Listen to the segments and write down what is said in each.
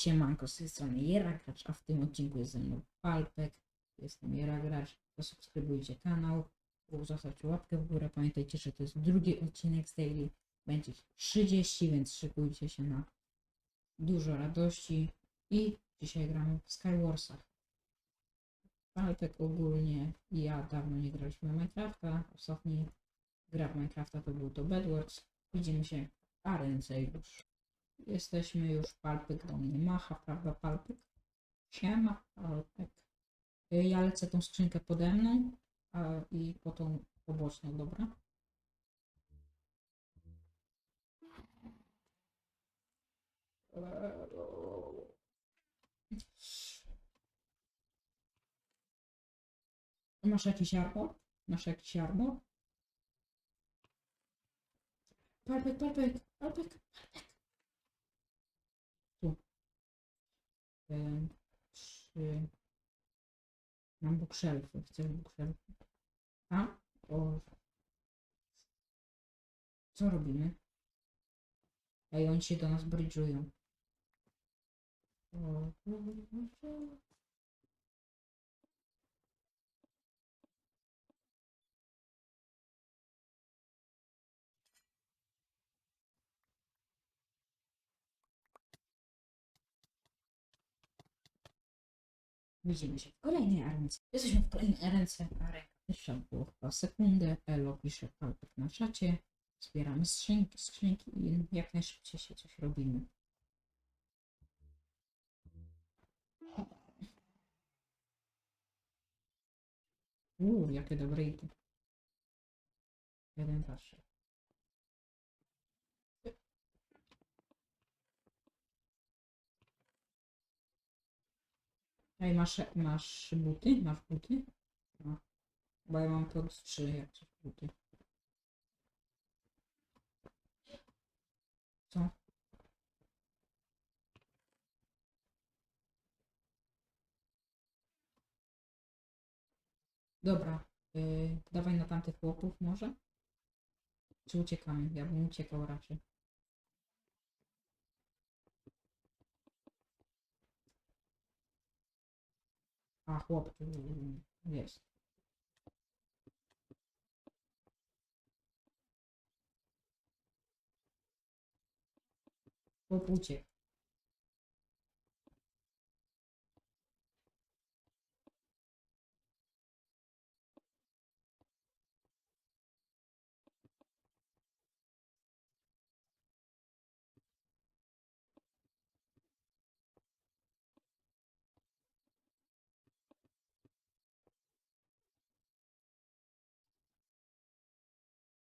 Siemanko, z tej strony Jera Gracz, a w tym odcinku jest ze mną Palpek. Jestem Jera Gracz. Zasubskrybujcie kanał, zostawcie łapkę w górę. Pamiętajcie, że to jest drugi odcinek z Daily. Będzie ich 30, więc szykujcie się na dużo radości. I dzisiaj gramy w Skywarsach. Palpek ogólnie ja dawno nie graliśmy w Minecrafta. Ostatni gra w Minecrafta to był to Bedwars. Widzimy się w arence już. Jesteśmy już, Palpyk do mnie macha, prawda Palpyk? Siema, Palpyk. Y, Ja lecę tą skrzynkę pode mną a, i po tą poboczną, dobra? Masz jakiś armor? Masz jakiś armor? Palpyk, Palpyk, Palpyk, Palpyk. Tu. Jeden, trzy. Mam bookshelfy. Chcesz bookshelfy? A? O. Co robimy? Ej, oni się do nas bridżują. O, Widzimy się w kolejnej arence. Jesteśmy w kolejnej arence, a ręka pierwsza było chyba sekundę. Elo pisze na czacie. Zbieramy skrzynki, skrzynki i jak najszybciej się coś robimy. Uuu, jakie dobre ity. Jeden, dwa, trzy. Ej, masz, masz buty? Masz buty? No. Bo ja mam plus 3, jak coś buty. Co? Dobra, yy, dawaj na tamtych chłopów może? Czy uciekamy? Ja bym uciekał raczej. A chłop tu jest.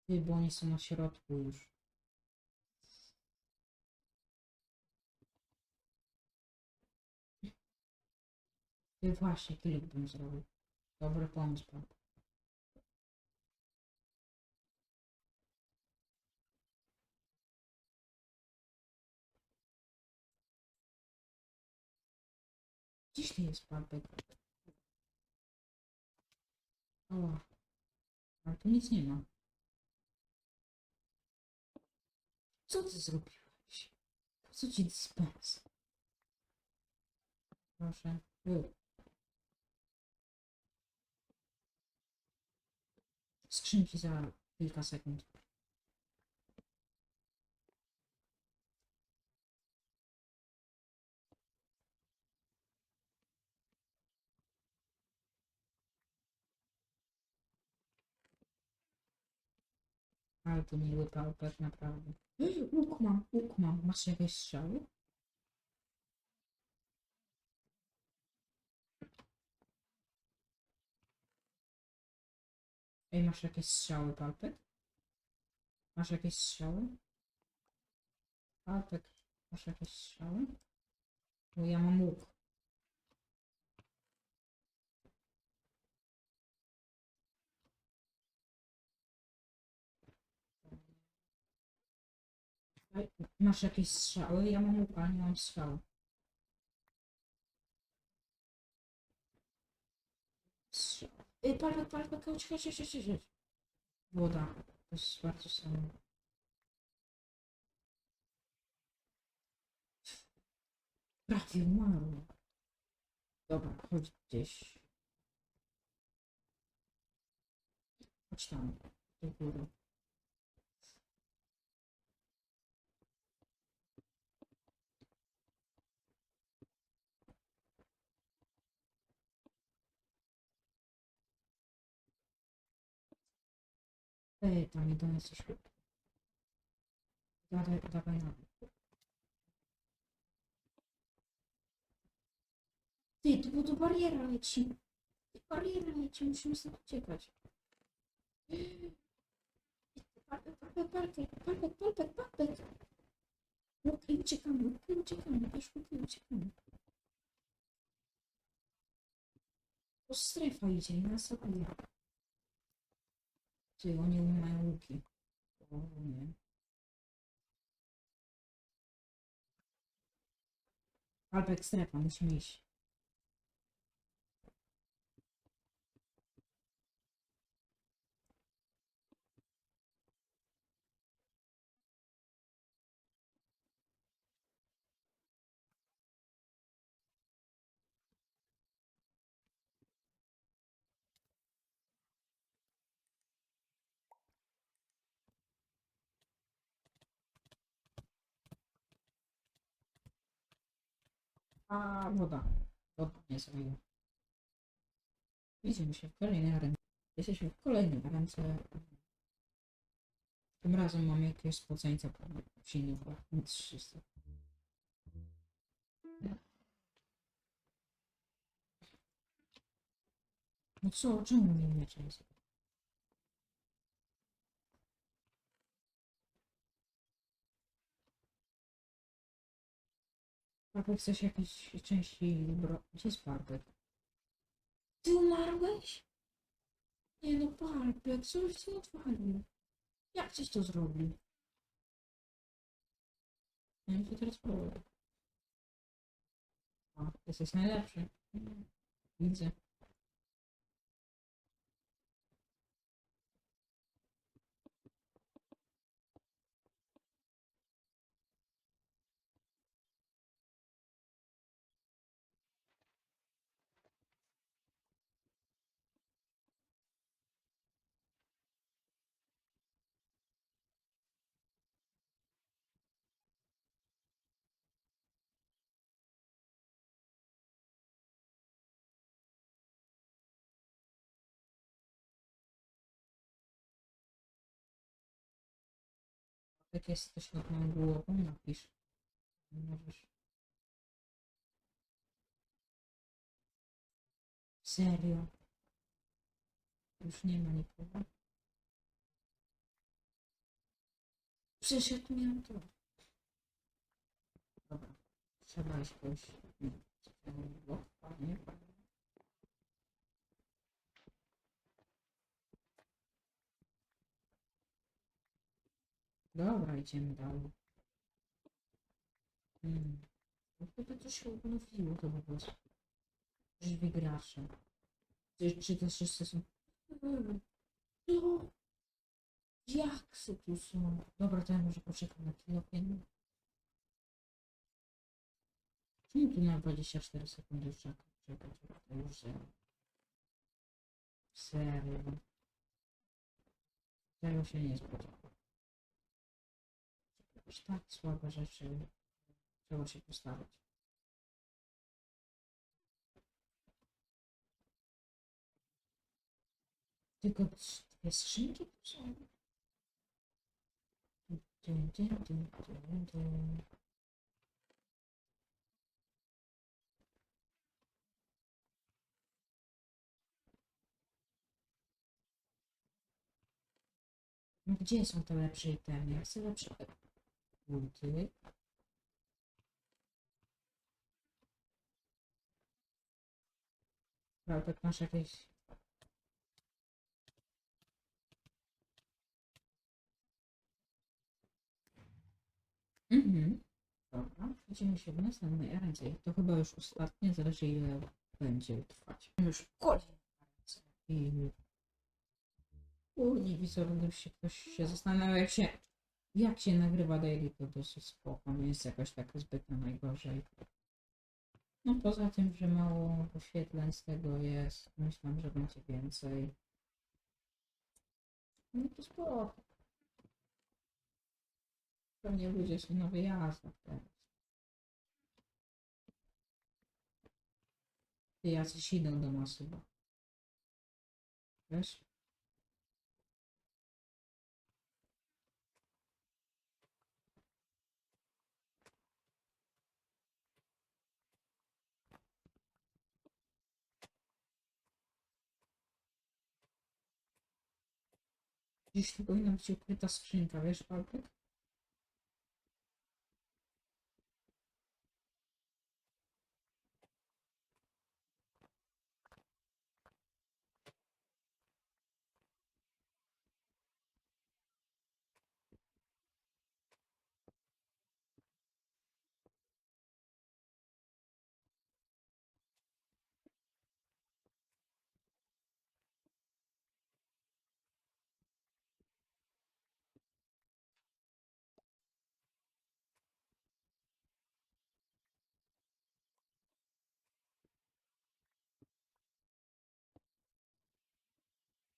Ty, bo oni są na środku już. Ty właśnie, klik bym zrobił. Dobry pomysł, pan. Gdzieś jest papek? O, ale tu nic nie ma. Co ty zrobiłeś? Po co ci dyspens? Proszę. Skrzynki za kilka sekund. Ale to miły pałpek, naprawdę. Łuk mam, łuk mam. Masz jakieś strzały? Ej, masz jakieś strzały, Palpek? Masz jakieś strzały? Palpek, masz jakieś strzały? Bo ja mam łuk. Masz jakieś strzały? Ja mam łuk, ale nie mam. Ej, Palpek, Palpek, chodź, chodź, chodź, chodź, chodź. Woda. To jest bardzo samo. Prawie umarł. Dobra, chodź gdzieś. Chodź tam, do góry. Ej, tam jeden jesteś. Dawaj, dawaj na. Ty, tu, tu bariera leci. Bariera leci, musimy stąd uciekać. Palpek, palpek, palpek, palpek, palpek, palpek. Łuki, uciekamy, łuki, uciekamy, wiesz, łuki, uciekamy. To strefa idzie i nas zabija. Ty, oni mają łuki. O nie. Palpek, strefa, musimy iść. A woda. Woda nie zrobiła. Widzimy się w kolejnej arence. Jesteśmy w kolejnej arence. Tym razem mamy jakiegoś spoceńca silnego. 300. No co, czemu nie miecze Bartek, chcesz jakieś części bro... Gdzie jest Bartek? Ty umarłeś? Nie no, Bartek, coś ci odwalił. Jak coś to zrobił? Ja mi się teraz powiem. O, jesteś najlepszy. Widzę. Jak jesteś nad moją głową, napisz. Możesz. Serio. Już nie ma nikogo. Przecież miałem to. Dobra. Trzeba iść kogoś. Nie. panie. Dobra, idziemy dalej. Hmm. No chyba coś się odnowiło to po prostu. Drzwi gracze. Czy, czy to wszyscy są... No. Jak se tu są? Dobra, to ja może poczekam na kilofien. Czemu tu na 24 sekundy? Czekaj, czekaj, to już zero. Serio. Tego się nie spodziewam. Jakieś tak słabe rzeczy trzeba się postawić. Tylko dwie skrzynki są. Dun, gdzie są te lepsze itemy? Chcę lepsze buty. Prawda, masz jakieś... Mhm. Dobra, widzimy się w następnej ręce. To chyba już ostatnie, zależy ile będzie trwać. Już ręce. I... U, nie widzę, się ktoś się zastanawiał, jak się, jak się nagrywa daily, to dosyć spoko, nie jest jakoś tak zbytnio najgorzej. No poza tym, że mało wyświetleń z tego jest, myślę, że będzie więcej. No to spoko. Pewnie ludzie są na wyjazdach teraz. Ty jacyś idą do nas chyba. Wiesz? Gdzieś powinna być ukryta skrzynka, wiesz, Pałek?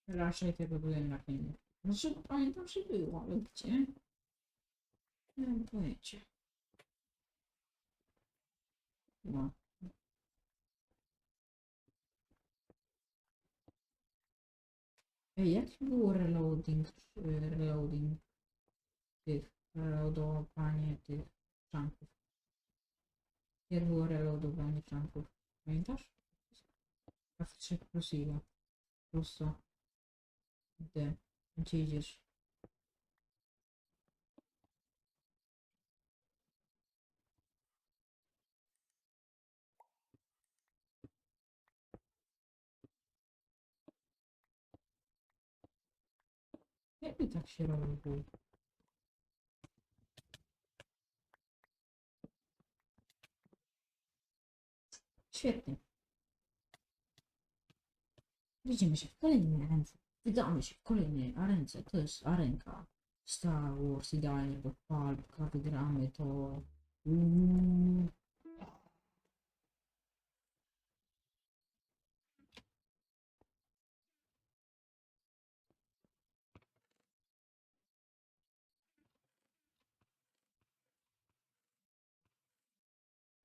Raczej tego byłem na filmie. Znaczy, pamiętam, że było, ale gdzie? Nie mam pojęcia. No. Ej, jaki był reloading, czy reloading tych, reloadowanie tych czanków? Jak było reloadowanie czanków? Pamiętasz? F3 plus ile? Plus co? Gdzie? Gdzie idziesz? Jakby tak się robił? Świetnie. Widzimy się w kolejnej ręce. Wydamy się w kolejnej arence. To jest arenka Star Wars, idealnie do palpka. Wygramy to. Uuu.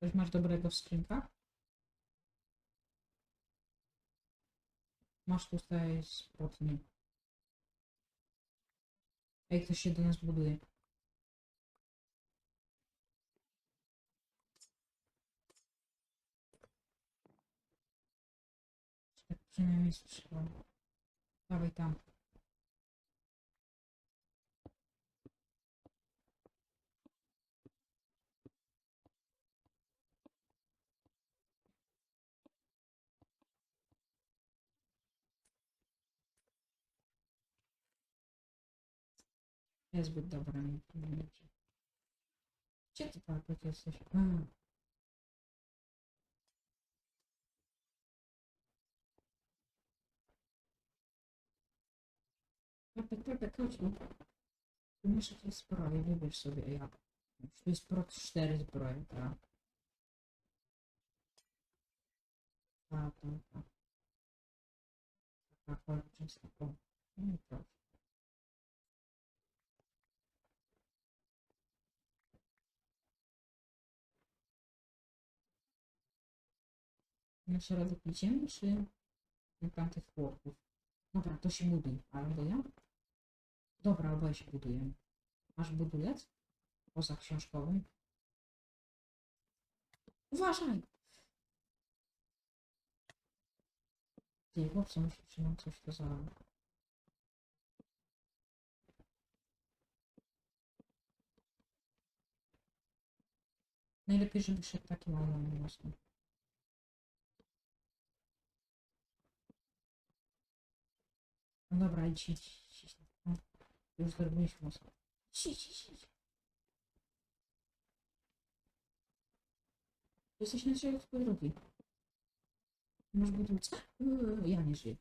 Coś masz dobrego w skrzynkach? Masz tutaj spodnie. Ej, ktoś się do nas buduje. Tak przynajmniej słyszałem. Dawaj tam. Niezbyt dobra mi to będzie. Gdzie ty Palpet jesteś? A. Palpet, Palpet, chodź. Tu masz jakieś zbroje, wybierz sobie ja. Tu jest pro 4 zbroje, tak? A, to, to. Taka kolczysta. O, no i proszę. Nasze radę idziemy, czy tam tych chłopów? Dobra, to się buduj. Albo ja? Dobra, oboje się budujemy. Masz budulec? Poza książkowym? Uważaj! Ty, chłopcy, musi trzymać coś to za... Najlepiej, żeby szedł taki mały mocno. No dobra, idź, idź, idź. No, już zrobiliśmy mocno. Idź, idź, idź, idź. Jesteś na drogi. Masz? Yy, Ja nie żyję.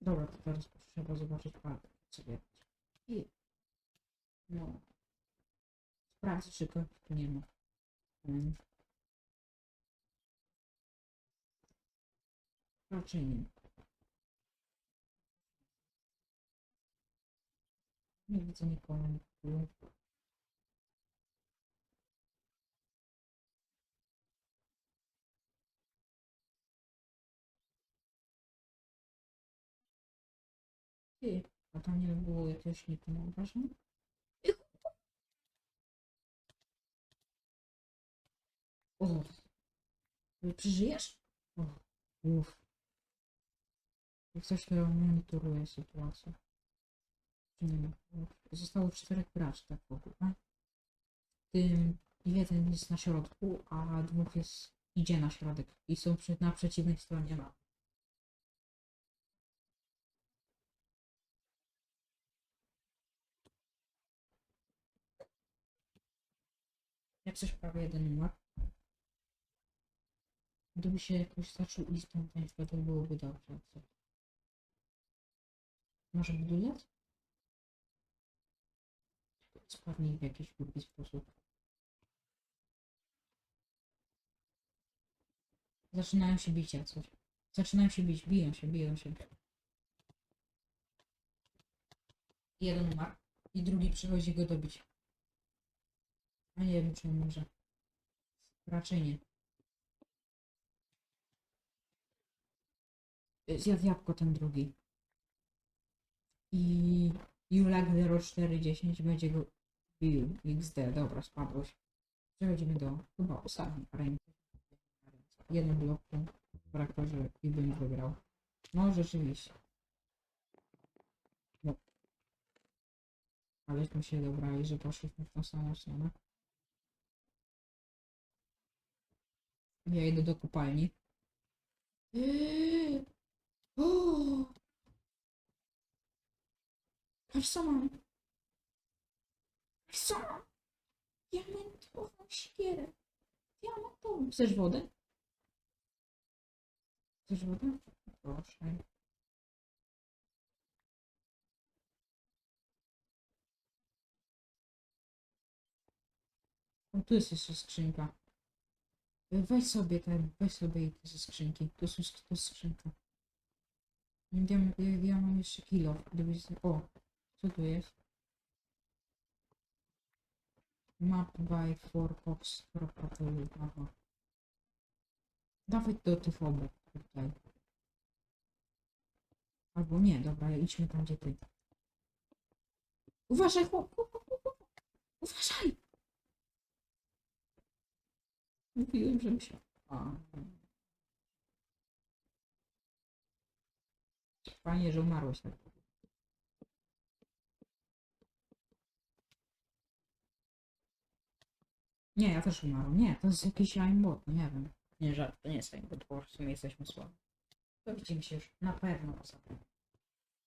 Dobra, to teraz trzeba zobaczyć parę. Co wie. I... No. Sprawdzę, czy go nie ma. Mm. Raczej nie. Nie widzę nikogo. tu. Ty, a tam nie było jakiegoś nikogo obrażenia? O! Ty Przeżyjesz? O, uff. Ktoś monitoruje sytuację. Nie? Zostało czterech graczy, tak w ogóle. Tym jeden jest na środku, a dwóch jest idzie na środek i są przy, na przeciwnej stronie mapy. Jak coś prawie jeden numer. Gdyby się jakoś zaczął państwo, to byłoby dobrze. Może budulec? Spadnij w jakiś głupi sposób. Zaczynają się bić jak coś. Zaczynają się bić, biją się, biją się. Jeden umarł i drugi przychodzi go dobić. A nie wiem, czy może. Raczej nie. Zjadł jabłko ten drugi. I Julak 0410 będzie go bił. XD, dobra, spadłeś. Przechodzimy do chyba ostatniej areny. Jeden blok w braktorze i bym wygrał. No rzeczywiście. No. Aleśmy się dobrali, że poszliśmy w tą samą stronę. Ja idę do kopalni. O! Co mam. Diamentową siekierę. Diamentową. Chcesz wodę? Chcesz wodę? Proszę. O, tu jest jeszcze skrzynka. Weź sobie ten, weź sobie te skrzynki. Tu są jest skrzynka. Ja, ja mam jeszcze kilo. Gdybyś... O, co tu jest? Map by forbox. Aha. Dawaj do TVB tutaj. Albo nie, dobra, idźmy tam gdzie ty. Uważaj, chłop. Uważaj! Mówiłem, że mi się... A. Fajnie, że umarłeś tak. Nie, ja też umarłem. Nie, to jest jakiś aimbot, no nie wiem. Nie, żart, to nie jest aimbot, bo w sumie jesteśmy słabi. To widzimy się już na pewno ostatnio.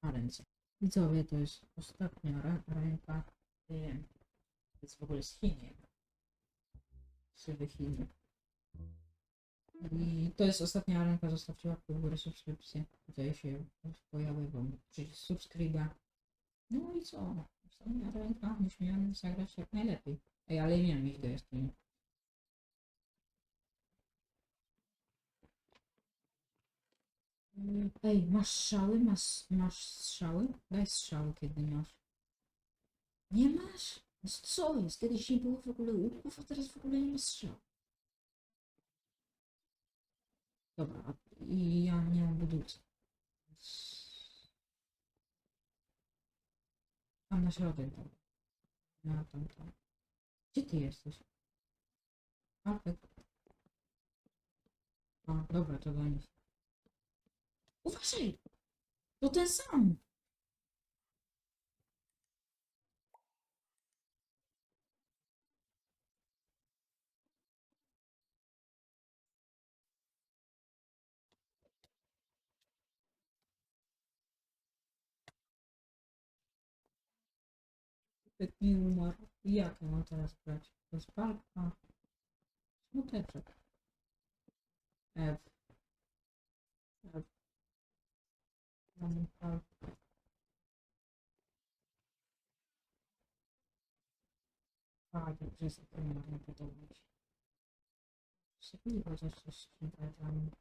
Na ręce. Widzowie, to jest ostatnia rę- ręka. To jest w ogóle z Chin. Sywy Chiny. I to jest ostatnia ręka, zostawcie łapkę w górę, subskrypcję. Tutaj się pojawia wam przycisk subskryba. No i co? Ostatnia ręka, musimy zagrać jak najlepiej. Ej, ale nie wiem, ich to jest. Mm, Ej, masz strzały? Masz, masz strzały? Daj strzały, kiedy masz. Nie masz? No Co jest? Kiedyś nie było w ogóle łuków, a teraz w ogóle nie ma strzał. Dobra, i ja nie mam budulca. Tam na środek tam. Na tam, tam. Gdzie ty jesteś? Alpek. A, dobra, to do nich. Uważaj! To ten sam! Typek mi umarł. I Jak ja mam teraz brać? To jest palka. Smuteczek. F. F. Mamy palkę. A, to przez ekran podobność. Sobie chociaż coś tam.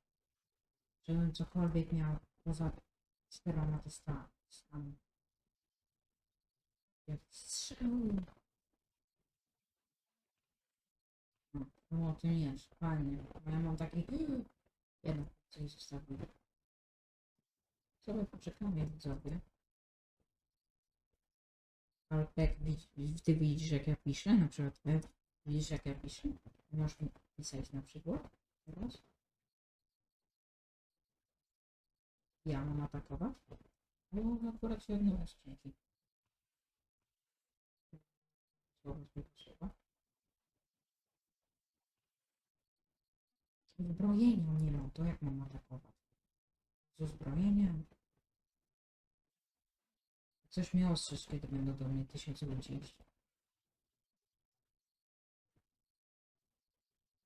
Żebym cokolwiek miał poza czteroma testami. Tam. Jak strzał. No, tym jest, fajnie. Bo ja mam taki... Jedno, coś zostawię. Sobie poczekamy, widzowie. Ale jak widz- ty widzisz jak ja piszę, na przykład F, widzisz jak ja piszę? Możesz mi pisać na przykład teraz. Ja mam atakować? No akurat się odnowa skrzynki. Słowo zbyt słowa. Uzbrojenia nie mam, to jak mam atakować? Z uzbrojeniem? Coś mi ostrzec, kiedy będą do mnie tysiące ludzi iść.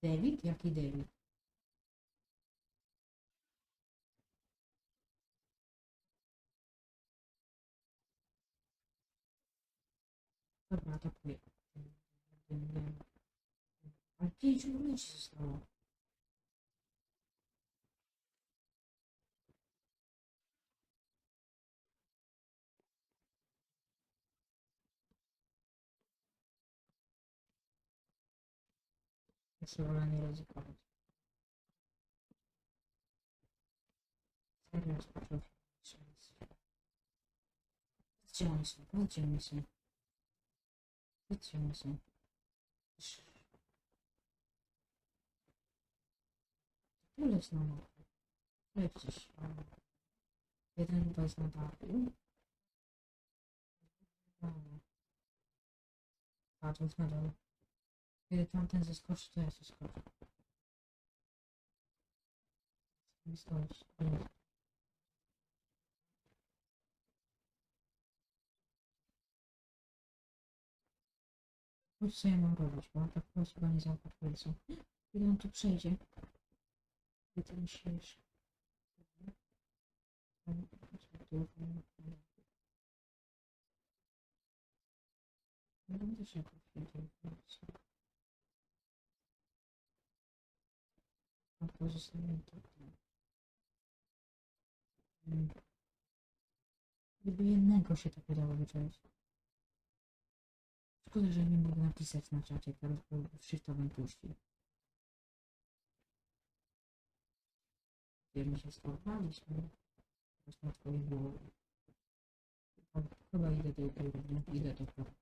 David? Jaki David? Dobra, atakuję. Ale pięć ludzi zostało. Jeszcze wolę nie ryzykować. Serio, spoczął się. Gdzie oni są? Gdzie oni są? Gdzie oni są? Tu leć na mapę. Lecisz. Jeden chyba jest na. A, jest na dole. Kiedy tamten zeskoczy, to ja. Nie stoisz. Nie. Chodź co ja mam robić, bo tak chyba nie zaopatruje są. Kiedy on tu przejdzie? Kiedy ty myślisz? Nie będę się jakoś wiedział. Pozostawiam. Mm. Gdyby jednego się tak udało wyczaić. Szkoda, że nie mogę napisać na czacie, teraz bo shiftowym puścił. Gdzie my się schowaliśmy. Teraz na twojej głowie. Chyba idę do góry, nie? Idę do góry.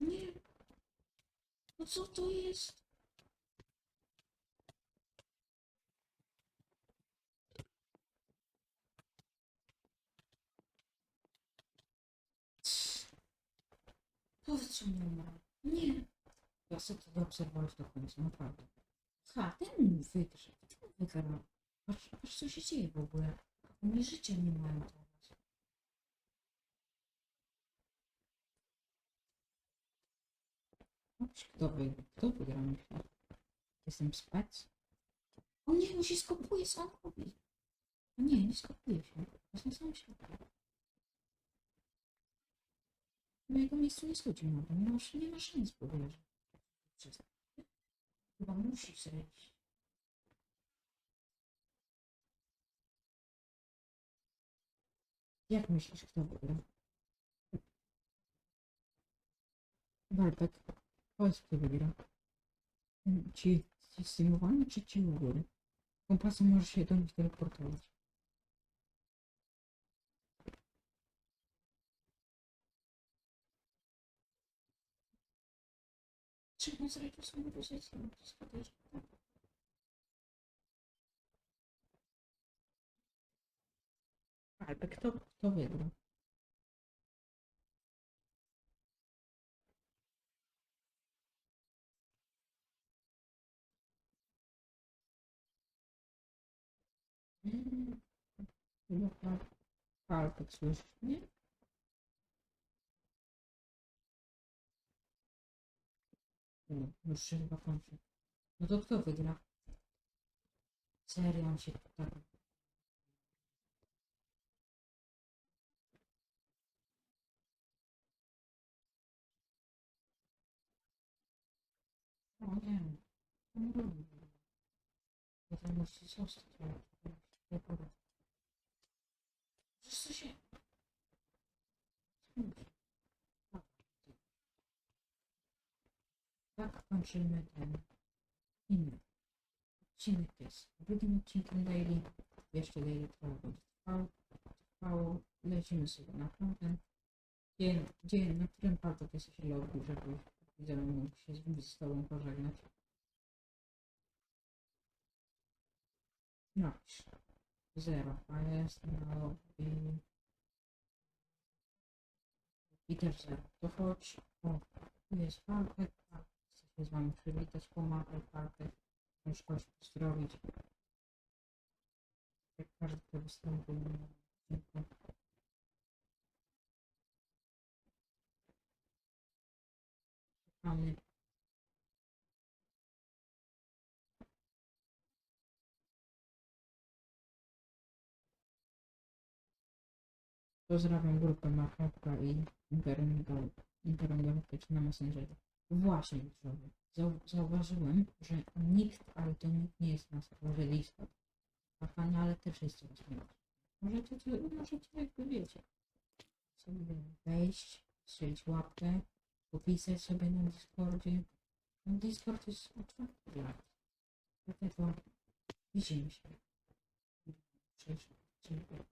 Nie. No co to jest? Powiedz, nie umarł. Nie. Ja chcę to zaobserwować do końca, naprawdę. Ha, ten. Ten wygrał. Patrz, patrz co się dzieje w ogóle. Oni życia nie mają teraz. Kto wygrał? Kto wygrał? myślisz? Jestem spec. On nie, on się skopuje, co on robi? No Nie, nie skopuje się. Jestem sam ślepy. Na jego miejscu nie schodzi na to. Nie ma, nie ma szans w ogóle. że- Przez- Chyba musi zejść. Jak myślisz, kto wygra? Bartek, powiedz, kto wygra. Ci, stymowani, czy ci u góry? Kompasem możesz się do nich teleportować. Czemu zresztą sobie pozycję? No Ale kto, kto wygrał? Chyba tak. Palpek słyszysz mnie? O, już się chyba kończy. No to kto wygra? Serio, on się tutaj... O nie. Co on robi? Ja tam musi zostać. to musi się podobać. Wszyscy się... Tak kończymy ten inny odcinek jest drugim odcinkiem daily. Jeszcze daily trwało będzie trwało. trwało. Lecimy sobie na content. Dzień, dzień na którym Paltok jest się lobby, żeby widzowie mógł się z, tobą pożegnać. Napisz. Zero. A jestem na lobby. I też zero. To chodź. O, tu jest Paltek. Chcę się z wami przywitać. Pomagaj Paltek. Możesz kogoś pozdrowić. Jak każdy, kto wystąpił na Pozdrawiam grupę Marchewka i Imperium na Messengerze. Właśnie. Zau- zauważyłem, że nikt, ale to nikt nie jest na serwerze Discord. A fajnie, ale też jest coraz mniej. Możecie, możecie jakby wiecie, sobie wejść, strzelić łapkę, popisać sobie na Discordzie. No Discord jest otwarty dla was. Dlatego widzimy się. Cześć. Dziękuję.